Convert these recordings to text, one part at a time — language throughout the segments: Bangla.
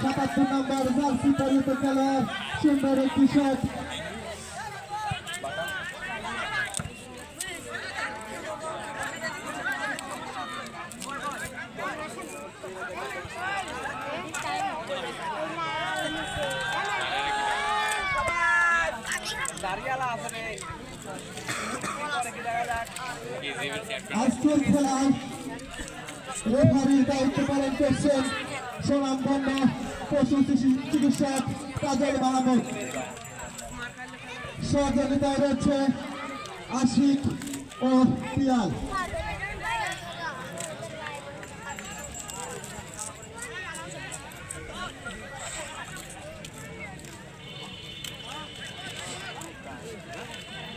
সাতাত্তর নম্বর জার্সি পরিহিত খেলোয়াড় সুন্দর একটি শট আজকের খেলায় রেফারির দায়িত্ব পালন করছেন সুনামধন্য পশু চিকি- চিকিৎসক কাজল মাহমুদ সহযোগিতায় রয়েছে আশিক ও পিয়াল।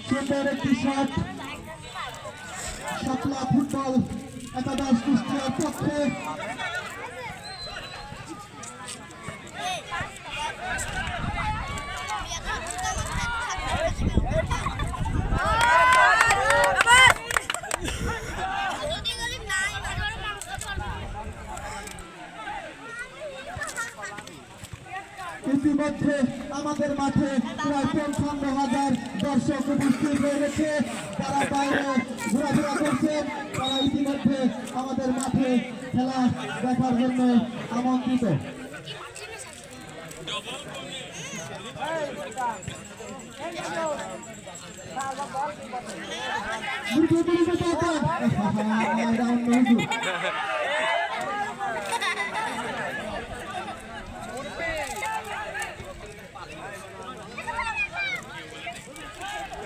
সুন্দর একটি শট শাপলা ফুটবল একাদশ কুষ্টিয়ার পক্ষে ইতিমধ্যে আমাদের মাঠে প্রায় পঞ্চান্ন হাজার দর্শক উপস্থিত রয়েছে তারা বাইরে ইতিমধ্যে আমাদের মাঠে খেলা দেখার জন্য আমন্ত্রিত।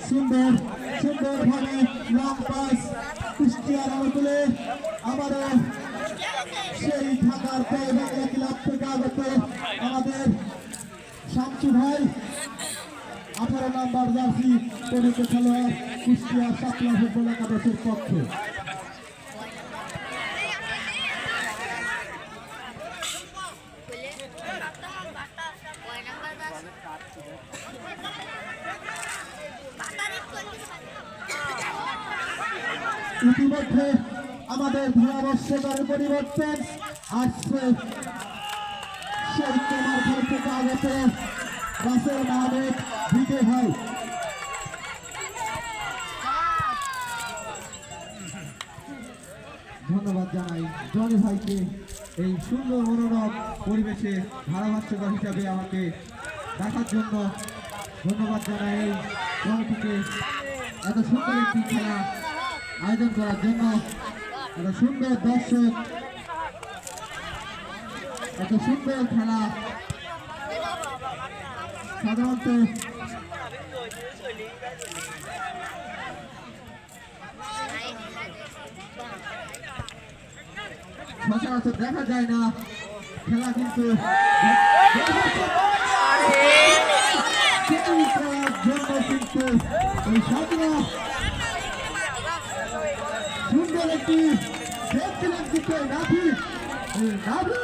সুন্দর সুন্দর ভাবে লং পাস কুষ্টিয়ার আলোচলে আবারও সেই ঢাকার ক্লাব থেকে আগত আমাদের শামসু ভাই। আঠারো নাম্বার জার্সি পরিচিত খেলোয়াড় কুষ্টিয়া সাতলা ফুটবল একাদশের পক্ষে। ইতিমধ্যে আমাদের পরিবর্তন আসছে। থেকে ভাই ধন্যবাদ জানাই জনি ভাইকে এই সুন্দর মনোরম পরিবেশে ধারাভাষ্যকার হিসাবে আমাকে দেখার জন্য। ধন্যবাদ জানাই এই এত সুন্দর একটি খেলা আয়োজন করার জন্য। এত সুন্দর দর্শক। এত সুন্দর খেলা। সাধারণত সচরাচর দেখা যায় না। খেলা কিন্তু সেই করার জন্য কিন্তু এই সাধনা সুন্দর একটি কিন্তু নাভি নাভি